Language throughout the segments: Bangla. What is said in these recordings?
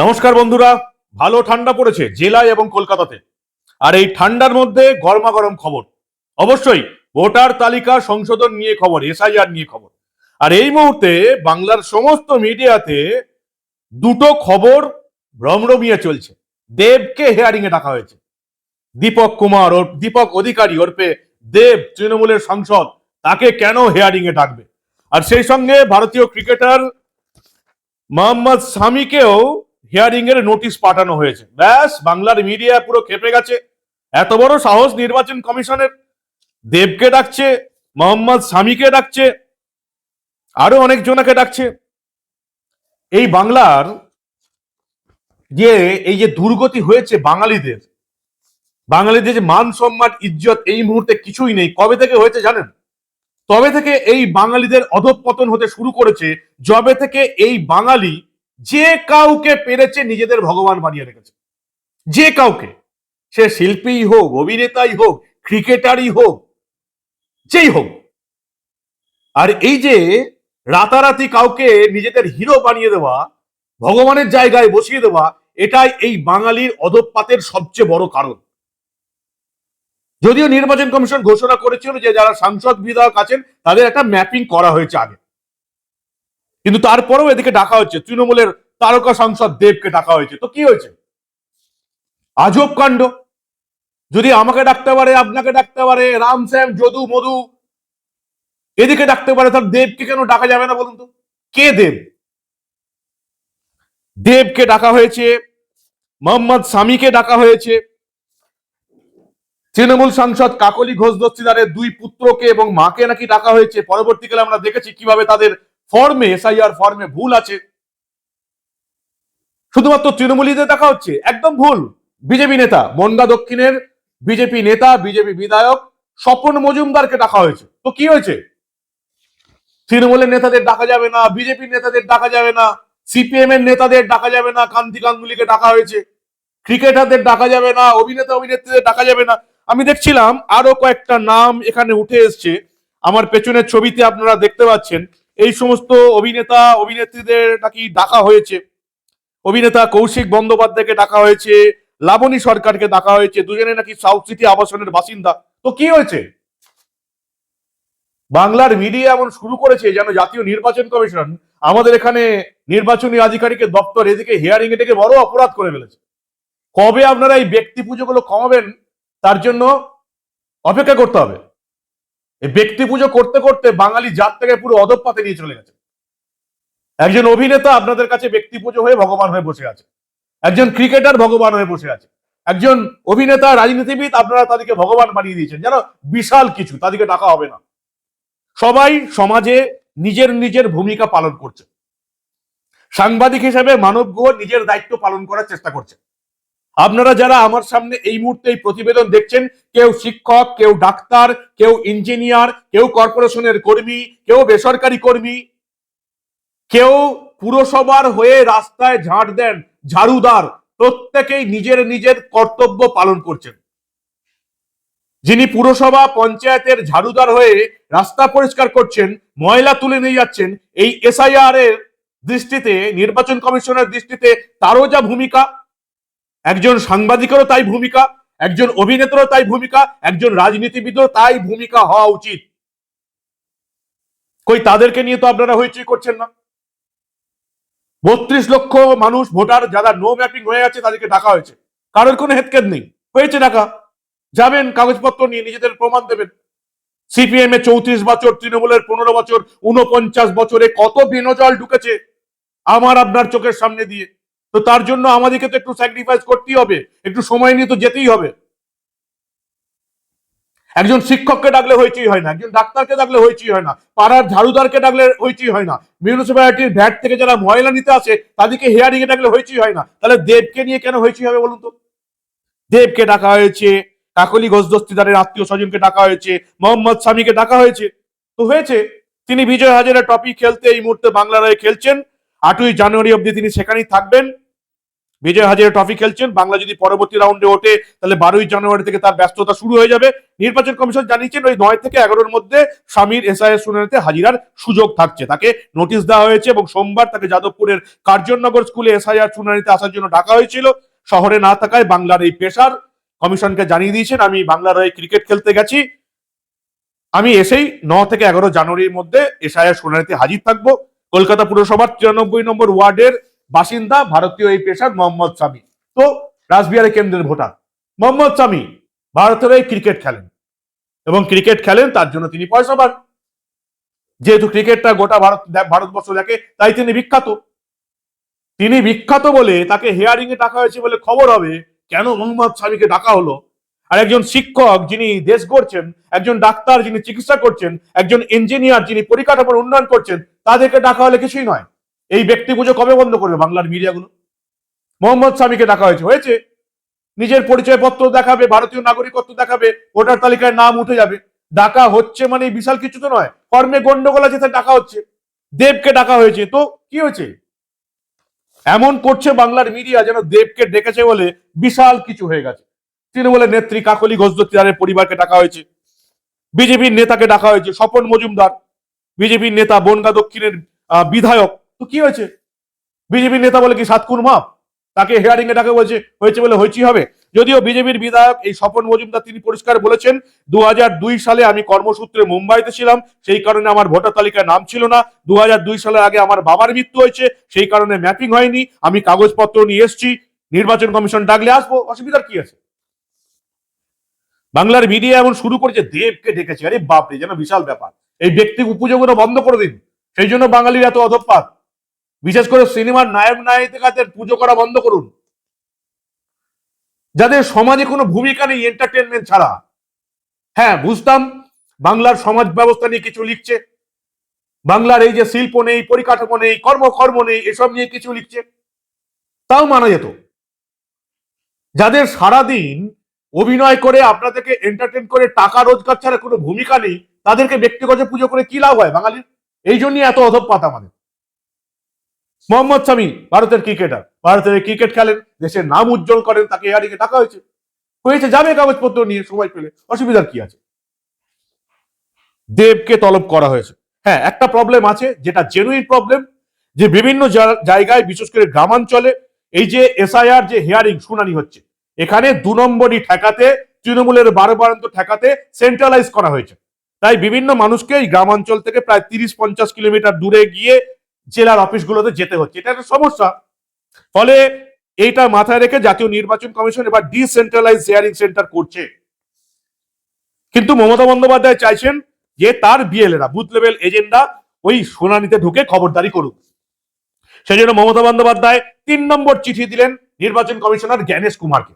নমস্কার বন্ধুরা, ভালো ঠান্ডা পড়েছে জেলায় এবং কলকাতাতে। আর এই ঠান্ডার মধ্যে গরমা গরম খবর। অবশ্যই ভোটার তালিকা সংশোধন নিয়ে খবর, এসআইআর নিয়ে খবর। আর এই মুহূর্তে বাংলার সমস্ত মিডিয়াতে দুটো খবর রমরমিয়ে চলছে। দেবকে হেয়ারিং এ ডাকা হয়েছে। দীপক কুমার ওর, দীপক অধিকারী ওরপে দেব তৃণমূলের সাংসদ, তাকে কেন হেয়ারিং এ ডাকবে? আর সেই সঙ্গে ভারতীয় ক্রিকেটার মোহাম্মদ সামিকেও হিয়ারিং এর নোটিশ পাঠানো হয়েছে। ব্যাস, বাংলার মিডিয়া পুরো খেপে গেছে। এত বড় সাহস নির্বাচন কমিশনের। দেবকে ডাকছে, মোহাম্মদ সামিকে ডাকছে, আরও অনেক জনাকে ডাকছে। এই বাংলার যে, এই যে দুর্গতি হয়েছে বাঙালিদের বাঙালিদের যে মান সম্মান, ইজ্জত, এই মুহূর্তে কিছুই নেই। কবে থেকে হয়েছে জানেন? তবে থেকে এই বাঙালিদের অধঃপতন হতে শুরু করেছে। যবে থেকে এই বাঙালি যে কাউকে পেরেছে নিজেদের ভগবান বানিয়ে রেখেছে। যে কাউকে। সে শিল্পীই হোক, অভিনেতাই হোক, ক্রিকেটারই হোক, যেই হোক। আর এই যে রাতারাতি কাউকে নিজেদের হিরো বানিয়ে দেওয়া, ভগবানের জায়গায় বসিয়ে দেওয়া, এটাই এই বাঙালির অধঃপাতের সবচেয়ে বড় কারণ। যদিও নির্বাচন কমিশন ঘোষণা করেছিল যে যারা সাংসদ বিধায়ক আছেন, তাদের একটা ম্যাপিং করা হয়েছে আগে। কিন্তু তারপরেও এদিকে ডাকা হচ্ছে। তৃণমূলের তারকা সাংসদ দেবকে ডাকা হয়েছে। তো কি হয়েছে? আজব কাণ্ড। যদি আমাকে ডাকতে পারে, আপনাকে ডাকতে পারে, রাম, শ্যাম, যদু, মধু, এদিকে ডাকতে পারে তার দেবকে কেন ডাকা যাবে না বলুন তো? কে দেব? দেবকে ডাকা হয়েছে, মোহাম্মদ সামিকে ডাকা হয়েছে। তৃণমূল সাংসদ কাকলি ঘোষ দস্তিদারের দুই পুত্রকে এবং মাকে নাকি ডাকা হয়েছে। পরবর্তীকালে আমরা দেখেছি কীভাবে তাদের ফর্মে এসআইআর ফর্মে ভুল আছে। শুধুমাত্র তৃণমূলীদের দেখা হচ্ছে, একদম ভুল। বিজেপি নেতা বনগা দক্ষিণের বিজেপি নেতা, বিজেপি বিধায়ক স্বপন মজুমদারকে ডাকা হয়েছে। তো কি হয়েছে? তৃণমূলের নেতাদের ডাকা যাবে না, বিজেপির নেতাদের ডাকা যাবে না সিপিএম এর নেতাদের ডাকা যাবে না কান্তি গাঙ্গুলিকে ডাকা হয়েছে। ক্রিকেটারদের ডাকা যাবে না, অভিনেতা অভিনেত্রীদের ডাকা যাবে না। আমি দেখছিলাম আরও কয়েকটা নাম এখানে উঠে এসছে। আমার পেছনের ছবিতে আপনারা দেখতে পাচ্ছেন। এই সমস্ত অভিনেতা, অভিনেত্রীদের নাকি ডাকা হয়েছে। অভিনেতা কৌশিক বন্দ্যোপাধ্যায়কে ডাকা হয়েছে, লাবণী সরকারকে ডাকা হয়েছে, দুজনে নাকি সাউথ সিটি আবাসনের বাসিন্দা। তো কি হয়েছে? বাংলার মিডিয়া এমন শুরু করেছে যেন জাতীয় নির্বাচন কমিশন আমাদের এখানে নির্বাচনী আধিকারিকের দপ্তর এদিকে হিয়ারিং এটাকে বড় অপরাধ করে ফেলেছে। কবে আপনারা এই ব্যক্তি পুজোগুলো কমাবেন, তার জন্য অপেক্ষা করতে হবে। ব্যক্তি পুজো করতে করতে বাঙালি জাত থেকে পুরো অধপাতে নিয়ে চলে গেছে। একজন অভিনেতা আপনাদের কাছে ব্যক্তি পুজো হয়ে ভগবান হয়ে বসে আছে। একজন ক্রিকেটার ভগবান হয়ে বসে আছে। একজন অভিনেতা, রাজনীতিবিদ আপনারা তাদেরকে ভগবান বানিয়ে দিয়েছেন। যেন বিশাল কিছু, তাদেরকে ডাকা হবে না। সবাই সমাজে নিজের নিজের ভূমিকা পালন করছে। সাংবাদিক হিসেবে মানব নিজের দায়িত্ব পালন করার চেষ্টা করছে। আপনারা যারা আমার সামনে এই মুহূর্তে এই প্রতিবেদন দেখছেন, কেউ শিক্ষক, কেউ ডাক্তার, কেউ ইঞ্জিনিয়ার, কেউ কর্পোরেশনের কর্মী, কেউ বেসরকারি কর্মী, কেউ পুরসভার হয়ে রাস্তায় ঝাঁট দেন, ঝাড়ুদার, প্রত্যেকেই নিজের নিজের কর্তব্য পালন করছেন। যিনি পুরসভা পঞ্চায়েতের ঝাড়ুদার হয়ে রাস্তা পরিষ্কার করছেন, ময়লা তুলে নিয়ে যাচ্ছেন, এই এসআইআর এর দৃষ্টিতে, নির্বাচন কমিশনের দৃষ্টিতে তারও যা ভূমিকা একজন সাংবাদিকেরও তাই ভূমিকা, একজন অভিনেতারও তাই ভূমিকা, একজন রাজনীতিবিদও তাই ভূমিকা হওয়া উচিত। কই তাদেরকে নিয়ে তো আপনারা হইচই করছেন না। বত্রিশ লক্ষ মানুষ ভোটার, যারা নো ম্যাপিং হয়ে আছে তাদেরকে ডাকা হয়েছে। কারোর কোনো হেতকেদ নেই। হয়েছে ডাকা। যাবেন, কাগজপত্র নিয়ে নিজেদের প্রমাণ দেবেন। সিপিএম এ চৌত্রিশ বছর, তৃণমূলের পনেরো বছর উনপঞ্চাশ বছরে কত বিনজল ঢুকেছে, আমার আপনার চোখের সামনে দিয়ে। তো তার জন্য আমাদেরকে তো একটু স্যাক্রিফাইস করতেই হবে, একটু সময় নিয়ে তো যেতেই হবে। একজন শিক্ষককে ডাকলে হইচই হয় না, একজন ডাক্তারকে ডাকলে হইচই হয় না, পাড়ার ঝাড়ুদারকে ডাকলে হইচই হয় না মিউনিসিপ্যালিটির ভ্যাট থেকে যারা ময়লা নিতে আসে, তাদেরকে হেয়ারিং এ ডাকলে হইচই হয় না। তাহলে দেবকে নিয়ে কেন হইচই হবে বলুন তো? দেবকে ডাকা হয়েছে, কাকলি ঘোষ দস্তিদারের আত্মীয় স্বজনকে ডাকা হয়েছে, মোহাম্মদ স্বামীকে ডাকা হয়েছে। তো হয়েছে, তিনি বিজয় হাজারা টপি খেলতে এই মুহূর্তে বাংলার হয়ে খেলছেন, আটই জানুয়ারি অবধি তিনি সেখানেই থাকবেন। বিজয় হাজারে ট্রফি খেলছেন। বাংলা যদি পরবর্তী রাউন্ডে ওঠে, তাহলে বারোই জানুয়ারি থেকে তার ব্যস্ততা শুরু হয়ে যাবে। নির্বাচন কমিশন জানিয়েছেন, ওই নয় থেকে এগারোর মধ্যে স্বামীর এস আই এসআইএস শুনানিতে হাজিরার সুযোগ থাকছে। তাকে নোটিশ দেওয়া হয়েছে এবং সোমবার তাকে যাদবপুরের কার্জননগর স্কুলে এসআইআর শুনানিতে আসার জন্য ডাকা হয়েছিল। শহরে না থাকায় বাংলার এই পেশার কমিশনকে জানিয়ে দিয়েছেন, আমি বাংলার হয়ে ক্রিকেট খেলতে গেছি। আমি এসেই ন থেকে এগারো জানুয়ারির মধ্যে এসআইআর শুনানিতে হাজির থাকব। কলকাতা পুরসভার তিরানব্বই নম্বর ওয়ার্ডের বাসিন্দা ভারতীয় এই পেশার মোহাম্মদ সামি তো রাসবিহারী কেন্দ্রের ভোটার। মোহাম্মদ সামি ভারতের এই ক্রিকেট খেলেন। এবং ক্রিকেট খেলেন, তার জন্য তিনি পয়সা পান। যেহেতু ক্রিকেটটা গোটা ভারত ভারতবর্ষ দেখে, তাই তিনি বিখ্যাত। তিনি বিখ্যাত বলে তাকে হেয়ারিং এ ডাকা হয়েছে বলে খবর হবে, কেন মোহাম্মদ সামিকে ডাকা হলো? আর একজন শিক্ষক যিনি দেশ গড়ছেন, একজন ডাক্তার যিনি চিকিৎসা করছেন, একজন ইঞ্জিনিয়ার যিনি পরিকাঠামোর উন্নয়ন করছেন, তাদেরকে ডাকা হলে কিছুই নয়। এই ব্যক্তি পুজো কবে বন্ধ করবে বাংলার মিডিয়াগুলো? মোহাম্মদ স্বামীকে ডাকা হয়েছে হয়েছে। নিজের পরিচয়পত্র দেখাবে, ভারতীয় নাগরিকত্ব দেখাবে, ভোটার তালিকায় নাম উঠে যাবে। ডাকা হচ্ছে মানে বিশাল কিছু তো নয়, কর্মে গন্ডগোল আছে ডাকা হচ্ছে। দেবকে ডাকা হয়েছে, তো কি হয়েছে? এমন করছে বাংলার মিডিয়া যেন দেবকে ডেকেছে বলে বিশাল কিছু হয়ে গেছে। তৃণমূলের নেত্রী কাকলি ঘোষদত্তিদারের পরিবারকে ডাকা হয়েছে। বিজেপির নেতাকে ডাকা হয়েছে, স্বপন মজুমদার। বিজেপির নেতা বনগা দক্ষিণের বিধায়ক তো কি হয়েছে? বিজেপির নেতা বলে কি সাতকুন মাপ? তাকে হেয়ারিং এ ডাকা হয়েছে হয়েছে বলে হয়েছি হবে? যদিও বিজেপির বিধায়ক এই স্বপন মজুমদার তিনি পরিষ্কার বলেছেন দু সালে আমি কর্মসূত্রে মুম্বাইতে ছিলাম, সেই কারণে আমার ভোটার তালিকায় নাম ছিল না। দু সালের আগে আমার বাবার মৃত্যু হয়েছে, সেই কারণে ম্যাপিং হয়নি। আমি কাগজপত্র নিয়ে এসেছি, নির্বাচন কমিশন ডাকলে আসব, অসুবিধার কি আছে? বাংলার মিডিয়া এমন শুরু করেছে, দেবকে ডেকেছে, আরে বাপরে, যেন বিশাল ব্যাপার। এই ব্যক্তি উপযোগটা বন্ধ করে দিন। সেই জন্য বাঙালির এত অধপাত। বিশেষ করে সিনেমার নায়ক নায়িকাদের পুজো করা বন্ধ করুন। যাদের সমাজে কোনো ভূমিকা নেই এন্টারটেনমেন্ট ছাড়া। হ্যাঁ বুঝতাম বাংলার সমাজ ব্যবস্থা নিয়ে কিছু লিখছে। বাংলার এই যে শিল্প নেই, পরিকাঠামো নেই, কর্মকর্ম নেই, এসব নিয়ে কিছু লিখছে। তাও মানা যেত। যাদের সারাদিন অভিনয় করে, আপনাদেরকে এন্টারটেন করে, টাকা রোজগার ছাড়া কোনো ভূমিকা নেই, তাদেরকে ব্যক্তিগত পুজো করে কি লাভ হয় বাঙালির? এই জন্যই এত অধপাত আমাদের। মোহাম্মদ শামি ভারতের ক্রিকেটার। ভারতের ক্রিকেট খেলেন দেশের নাম উজ্জ্বল করেন, তাকে এয়ারিংয়ে টাকা হয়েছে। হয়েছে যাবে কাগজপত্র নিয়ে সময় পেলে। অসুবিধার কি আছে? দেবকে তলব করা হয়েছে। হ্যাঁ একটা প্রবলেম আছে, যেটা জেনুইন প্রবলেম যে বিভিন্ন জায়গায়, বিশেষ করে গ্রামাঞ্চলে, এই যে এসআইআর যে হিয়ারিং শুনানি হচ্ছে, এখানে দু নম্বরই ঠেকাতে, তৃণমূলের বারবারান্ত ঠেকাতে সেন্ট্রালাইজ করা হয়েছে। তাই বিভিন্ন মানুষকে এই গ্রামাঞ্চল থেকে প্রায় তিরিশ পঞ্চাশ কিলোমিটার দূরে গিয়ে জেলার অফিসগুলোতে যেতে হচ্ছে, এটা একটা সমস্যা। ফলে এইটা মাথায় রেখে জাতীয় নির্বাচন কমিশন এবার ডিসেন্ট্রালাইজ হিয়ারিং সেন্টার করছে। কিন্তু মমতা বন্দ্যোপাধ্যায় চাইছেন যে তার বিএলএরা বুথ লেভেল এজেন্ডা ওই শুনানিতে ঢুকে খবরদারি করুক। সেই জন্য মমতা বন্দ্যোপাধ্যায় তিন নম্বর চিঠি দিলেন নির্বাচন কমিশনার জ্ঞানেশ কুমারকে।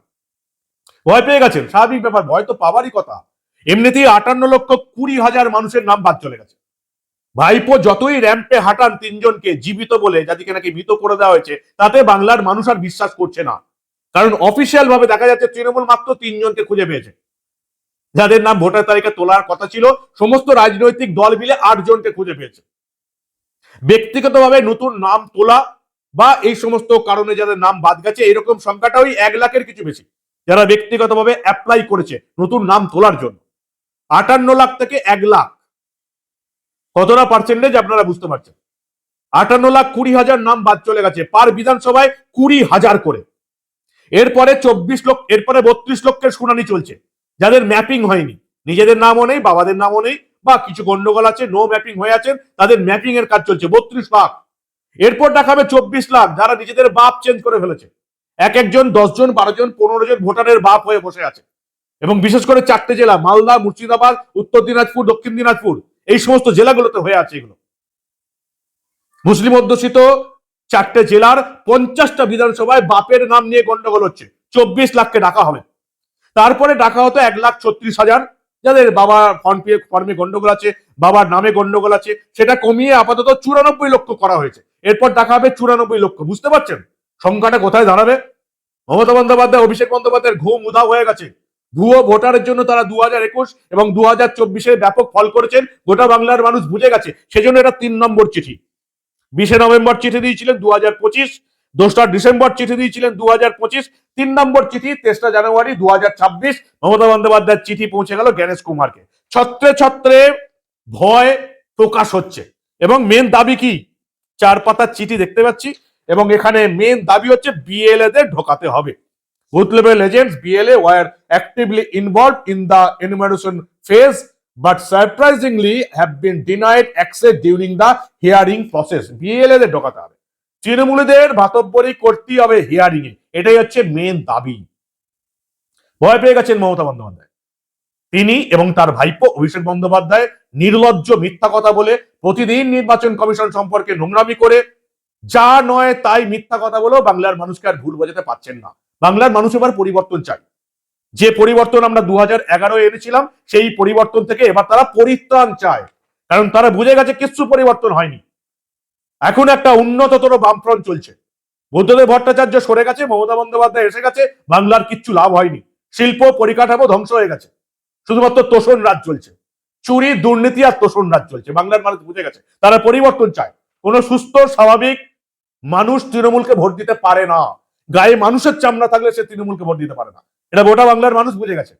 ভয় পেয়ে গেছেন, স্বাভাবিক ব্যাপার, ভয় তো পাওয়ারই কথা। এমনিতেই আটান্ন লক্ষ কুড়ি হাজার মানুষের নাম বাদ চলে গেছে। ভাইপো যতই র্যাম্পে হাঁটান তিনজনকে জীবিত বলে যাদেরকে নাকি মৃত করে দেওয়া হয়েছে, তাতে বাংলার মানুষ আর বিশ্বাস করছে না। কারণ অফিসিয়াল ভাবে দেখা যাচ্ছে তৃণমূল মাত্র তিনজনকে খুঁজে পেয়েছে। যাদের নাম ভোটার তালিকা তোলার কথা ছিল, সমস্ত রাজনৈতিক দল মিলে আট জনকে খুঁজে পেয়েছে। ব্যক্তিগতভাবে নতুন নাম তোলা বা এই সমস্ত কারণে যাদের নাম বাদ গেছে, এরকম সংখ্যাটা ওই এক লাখের কিছু বেশি, যারা ব্যক্তিগতভাবে অ্যাপ্লাই করেছে নতুন নাম তোলার জন্য। আটান্ন লাখ থেকে এক লাখ। কতটা পার্সেন্টেজ আপনারা বুঝতে পারছেন? আটান্ন লাখ কুড়ি হাজার নাম বাদ চলে গেছে পার বিধানসভায় কুড়ি হাজার করে। এরপরে চব্বিশ লক্ষ, এরপরে বত্রিশ লক্ষের শুনানি চলছে, যাদের ম্যাপিং হয়নি। নিজেদের নামও নেই, বাবাদের নামও নেই, বা কিছু গন্ডগোল আছে নো ম্যাপিং হয়ে আছেন, তাদের ম্যাপিং এর কাজ চলছে, বত্রিশ লাখ। এরপর দেখাবে চব্বিশ লাখ, যারা নিজেদের বাপ চেঞ্জ করে ফেলেছে। এক একজন দশজন বারো জন, পনেরো জন ভোটারের বাপ হয়ে বসে আছে। এবং বিশেষ করে চারটে জেলা, মালদা, মুর্শিদাবাদ, উত্তর দিনাজপুর, দক্ষিণ দিনাজপুর। এই সমস্ত জেলাগুলোতে হয়ে আছে এগুলো। মুসলিম অধ্যুষিত চারটে জেলার পঞ্চাশটা বিধানসভায় বাপের নাম নিয়ে গন্ডগোল হচ্ছে। চব্বিশ লাখকে ডাকা হবে। তারপরে ডাকা হতো এক লাখ ছত্রিশ হাজার। যাদের বাবা ফর্মে ফর্মে গন্ডগোল আছে, বাবার নামে গন্ডগোল আছে, সেটা কমিয়ে আপাতত চুরানব্বই লক্ষ করা হয়েছে। এরপর ডাকা হবে চুরানব্বই লক্ষ। বুঝতে পারছেন? সংখ্যাটা কোথায় দাঁড়াবে? মমতা বন্দ্যোপাধ্যায়, অভিষেক বন্দ্যোপাধ্যায়ের ঘুম উধাও হয়ে গেছে। ভুয়ো ভোটারের জন্য তারা দু হাজার একুশ এবং দু হাজার চব্বিশে ব্যাপক ফল করেছেন। গোটা বাংলার মানুষ বুঝে গেছে। সেজন্য এটা তিন নম্বর চিঠি। বিশে নভেম্বর চিঠি দিয়েছিলেন দু হাজার পঁচিশ। দোসরা ডিসেম্বর চিঠি দিয়েছিলেন দু হাজার পঁচিশ। তিন নম্বর চিঠি, তেসরা জানুয়ারি দু হাজার ছাব্বিশ। মমতা বন্দ্যোপাধ্যায়ের চিঠি পৌঁছে গেল জ্ঞানেশ কুমারকে। ছত্রে ছত্রে ভয় প্রকাশ হচ্ছে। এবং মেন দাবি কি? চার পাতার চিঠি দেখতে পাচ্ছি। এবং এখানে মেন দাবি হচ্ছে বিএলএ দের ঢোকাতে হবে। Booth level agents BLA were actively involve in the enumeration phase but surprisingly have been denied access during the hearing process. BLA দের ঢোকাতে হবে। তৃণমূলীদের ভাতব্বরি করতেই হবে হিয়ারিং এ এটাই হচ্ছে মেন দাবি। ভয় পেয়ে গেছেন মমতা বন্দ্যোপাধ্যায়। তিনি এবং তার ভাইপো অভিষেক বন্দ্যোপাধ্যায় নির্লজ্জ মিথ্যা কথা বলে প্রতিদিন নির্বাচন কমিশন সম্পর্কে নোংরামি করে, যা নয় তাই মিথ্যা কথা বলেও বাংলার মানুষকে আর ভুল বোঝাতে পারছেন না। বাংলার মানুষ এবার পরিবর্তন চাই যে পরিবর্তন আমরা দু হাজার এগারো এনেছিলাম, সেই পরিবর্তন থেকে এবার তারা পরিত্রাণ চায়। কারণ তারা বুঝে গেছে কিছু পরিবর্তন হয়নি। এখন একটা উন্নততর বামফ্রন্ট চলছে। বুদ্ধদেব ভট্টাচার্য সরে গেছে, মমতা বন্দ্যোপাধ্যায় এসে গেছে, বাংলার কিচ্ছু লাভ হয়নি। শিল্প পরিকাঠামো ধ্বংস হয়ে গেছে। শুধুমাত্র তোষণ রাজ চলছে। চুরি, দুর্নীতি আর তোষণ রাজ চলছে। বাংলার মানুষ বুঝে গেছে। তারা পরিবর্তন চায়। কোনো সুস্থ, স্বাভাবিক মানুষ তৃণমূলকে ভোট দিতে পারে না। গায়ে মানুষের চামড়া থাকলে সে তৃণমূলকে ভোট দিতে পারে না। এটা গোটা বাংলার মানুষ বুঝে গেছে।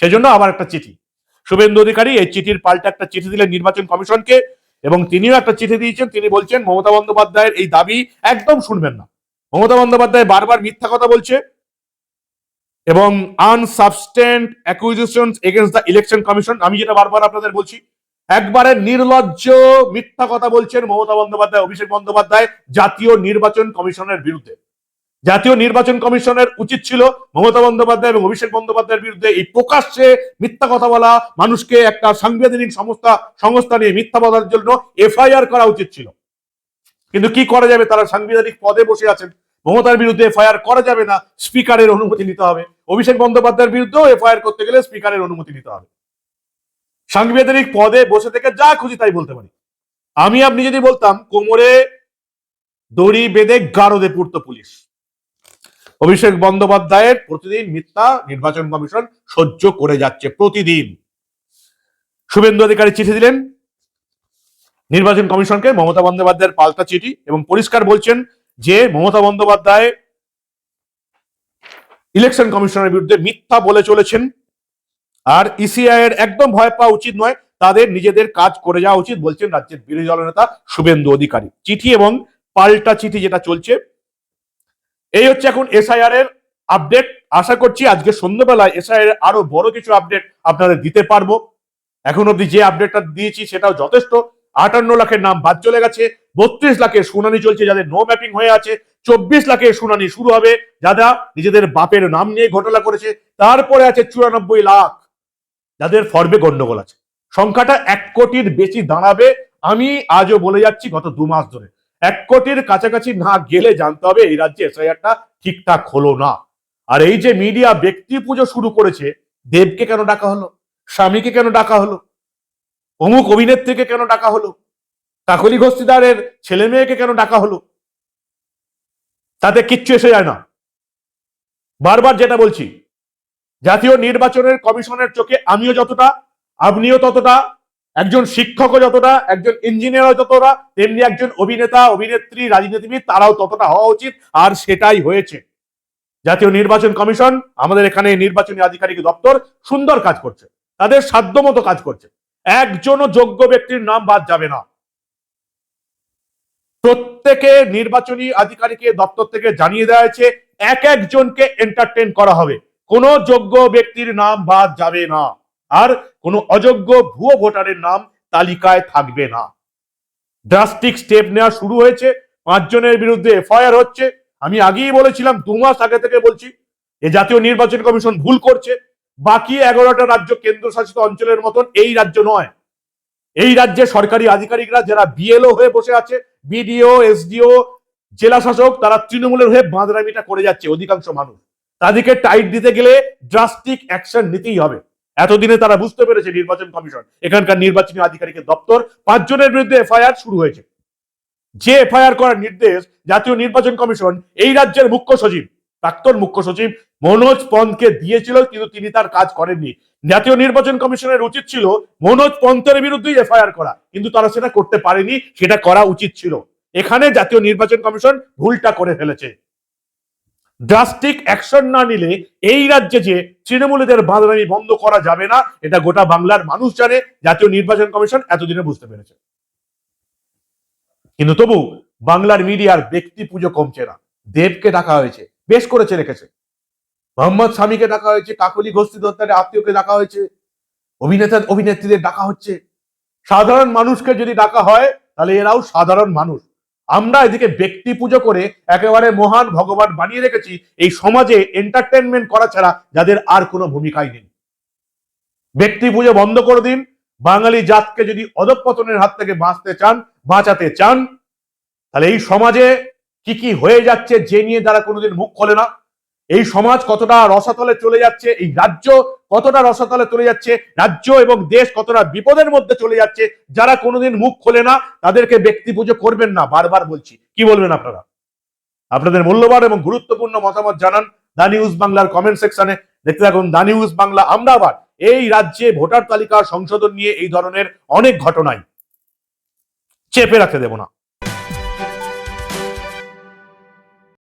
সেই জন্য আবার একটা চিঠি। শুভেন্দু অধিকারী এই চিঠির পাল্টা একটা চিঠি দিলেন নির্বাচন কমিশনকে এবং তিনিও একটা চিঠি দিয়েছেন। তিনি বলছেন, মমতা বন্দ্যোপাধ্যায়ের এই দাবি একদম শুনবেন না। মমতা বন্দ্যোপাধ্যায় বারবার মিথ্যা কথা বলছে এবং unsubstantiated acquisition against the election commission. আমি যেটা বারবার আপনাদের বলছি, একবারে নির্লজ্জ মিথ্যা কথা বলছেন মমতা বন্দ্যোপাধ্যায়, অভিষেক বন্দ্যোপাধ্যায় জাতীয় নির্বাচন কমিশনের বিরুদ্ধে। জাতীয় নির্বাচন কমিশনের উচিত ছিল মমতা বন্দ্যোপাধ্যায় এবং অভিষেক বন্দ্যোপাধ্যায়ের বিরুদ্ধে এই প্রকাশ্যে মিথ্যা কথা বলা, মানুষকে একটা সাংবিধানিক সংস্থা সংস্থা নিয়ে মিথ্যা বলার জন্য এফআইআর করা উচিত ছিল। কিন্তু কি করা যাবে? তারা সাংবিধানিক পদে বসে আছেন। মমতার বিরুদ্ধে এফআইআর করা যাবে না, স্পিকারের অনুমতি নিতে হবে। অভিষেক বন্দ্যোপাধ্যায়ের বিরুদ্ধেও এফআইআর করতে গেলে স্পিকারের অনুমতি নিতে হবে। সাংবিধানিক পদে বসে থেকে যা খুশি তাই বলতে পারি। আমি আপনি যদি বলতাম, কোমরে দড়ি বেঁধে গারদে পড়তো পুলিশ। অভিষেক বন্দ্যোপাধ্যায়ের প্রতিদিন মিথ্যা নির্বাচন কমিশন সহ্য করে যাচ্ছে প্রতিদিন। শুভেন্দু অধিকারী চিঠি দিলেন। নির্বাচন কমিশনকে মমতা বন্দ্যোপাধ্যায়ের পাল্টা চিঠি এবং পরিষ্কার বলছেন যে, মমতা বন্দ্যোপাধ্যায় ইলেকশন কমিশনের বিরুদ্ধে মিথ্যা বলে চলেছেন। আর ইসিআই এর একদম ভয় পাওয়া উচিত নয়, তাদের নিজেদের কাজ করে যাওয়া উচিত, বলছেন রাজ্যের বিরোধী দলনেতা শুভেন্দু অধিকারী। চিঠি এবং পাল্টা চিঠি যেটা চলছে এই হচ্ছে এখন এসআইআর এর আপডেট আশা করছি আজকে সন্ধ্যাবেলায় এসআইআর আরও বড় কিছু আপডেট আপনাদের দিতে পারব। এখন অব্দি যে আপডেটটা দিয়েছি সেটাও যথেষ্ট। আটান্ন লাখের নাম বাদ চলে গেছে, বত্রিশ লাখের শুনানি চলছে, যাদের নো ম্যাপিং হয়ে আছে, চব্বিশ লাখের শুনানি শুরু হবে। যারা নিজেদের বাপের নাম নিয়ে ঘটনা করেছে, তারপরে আছে চুরানব্বই লাখ, যাদের ফর্মে গন্ডগোল আছে। সংখ্যাটা এক কোটির বেশি দাঁড়াবে। আমি আজও বলে যাচ্ছি, গত দু মাস ধরে। এক কোটির কাছাকাছি না গেলে জানতে হবে এই রাজ্যে এসআইআরটা ঠিকঠাক হলো না। আর এই যে মিডিয়া ব্যক্তি পুজো শুরু করেছে, দেবকে কেন ডাকা হলো? স্বামীকে কেন ডাকা হলো? অমুক অভিনেত্রীকে কেন ডাকা হলো? কাকলি ঘোষিদারের ছেলে মেয়েকে কেন ডাকা হলো? তাতে কিচ্ছু এসে যায় না। বারবার যেটা বলছি, জাতীয় নির্বাচনের কমিশনের চোখে আমিও যতটা, আপনিও ততটা একজন শিক্ষকও যতটা, একজন ইঞ্জিনিয়ারও যতটা, তেমনি একজন অভিনেতা, অভিনেত্রী, রাজনীতিবিদ, তারাও ততটা হওয়া উচিত, আর সেটাই হয়েছে। জাতীয় নির্বাচন কমিশন আমাদের এখানে নির্বাচনী আধিকারিক দপ্তর সুন্দর কাজ করছে, তাদের সাধ্যমতো কাজ করছে। একজনও যোগ্য ব্যক্তির নাম বাদ যাবে না। প্রত্যেকে নির্বাচনী আধিকারিকের দপ্তর থেকে জানিয়ে দেওয়া হয়েছে, এক একজনকে এন্টারটেন করা হবে, কোনো যোগ্য ব্যক্তির নাম বাদ যাবে না। আর কোনো অযোগ্য ভুয়ো ভোটারের নাম তালিকায় থাকবে না। ড্রাস্টিক স্টেপ নেওয়া শুরু হয়েছে, পাঁচজনের বিরুদ্ধে এফআইআর হচ্ছে। আমি আগেই বলেছিলাম, দু মাস আগে থেকে বলছি যে জাতীয় নির্বাচন কমিশন ভুল করছে। বাকি এগারোটা রাজ্য কেন্দ্রশাসিত অঞ্চলের মতন এই রাজ্য নয়। এই রাজ্যে সরকারি আধিকারিকরা যারা বিএলও হয়ে বসে আছে বিডিও এসডিও জেলা শাসক, তারা তৃণমূলের হয়ে বাঁধরামিটা করে যাচ্ছে অধিকাংশ মানুষ। তাদেরকে টাইট দিতে গেলে ড্রাস্টিক অ্যাকশন নিতেই হবে। এতদিনে তারা বুঝতে পেরেছে নির্বাচন কমিশন, এখানকার নির্বাচনী আধিকারিকের দপ্তর, পাঁচজনের বিরুদ্ধে এফআইআর শুরু হয়েছে। যে এফআইআর করার নির্দেশ জাতীয় নির্বাচন কমিশন, এই রাজ্যের মুখ্য সচিব, প্রাক্তন মুখ্য সচিব মনোজ পন্তকে দিয়েছিল, কিন্তু তিনি তার কাজ করেননি। জাতীয় নির্বাচন কমিশনের উচিত ছিল মনোজ পন্তের বিরুদ্ধেই এফআইআর করা, কিন্তু তারা সেটা করতে পারেনি, সেটা করা উচিত ছিল। এখানে জাতীয় নির্বাচন কমিশন ভুলটা করে ফেলেছে। ড্রাস্টিক অ্যাকশন না নিলে এই রাজ্যে যে তৃণমূলীদের বাঁধরানি বন্ধ করা যাবে না, এটা গোটা বাংলার মানুষ জানে, জাতীয় নির্বাচন কমিশন এতদিনে বুঝতে পেরেছে। কিন্তু তবু বাংলার মিডিয়ার ব্যক্তি পুজো কমছে না। দেবকে ডাকা হয়েছে, বেশ করেছে রেখেছে। মোহাম্মদ স্বামীকে ডাকা হয়েছে, কাকলি গোষ্ঠী হত্যার আত্মীয়কে ডাকা হয়েছে, অভিনেতা, অভিনেত্রীদের ডাকা হচ্ছে। সাধারণ মানুষকে যদি ডাকা হয়, তাহলে এরাও সাধারণ মানুষ। আমরা এদিকে ব্যক্তি পুজো করে একেবারে মহান ভগবান বানিয়ে রেখেছি, এই সমাজে এন্টারটেনমেন্ট করা ছাড়া যাদের আর কোনো ভূমিকাই নেই। ব্যক্তি পুজো বন্ধ করে দিন, বাঙালি জাতকে যদি অধপতনের হাত থেকে বাঁচতে চান, বাঁচাতে চান, তাহলে এই সমাজে কি কি হয়ে যাচ্ছে যে নিয়ে তারা কোনোদিন মুখ খোলে না। এই সমাজ কতটা রসাতলে চলে যাচ্ছে, এই রাজ্য কতটা রসাতলে চলে যাচ্ছে, রাজ্য এবং দেশ কতটা বিপদের মধ্যে চলে যাচ্ছে, যারা কোনোদিন মুখ খোলে না, তাদেরকে ব্যক্তি পুজো করবেন না, বারবার বলছি। কি বলবেন আপনারা? আপনাদের মূল্যবান এবং গুরুত্বপূর্ণ মতামত জানান দা নিউজ বাংলার কমেন্ট সেকশনে। দেখতে থাকুন দা নিউজ বাংলা, আমরা আবার এই রাজ্যে ভোটার তালিকা সংশোধন নিয়ে এই ধরনের অনেক ঘটনায় চেপে রাখতে দেব না।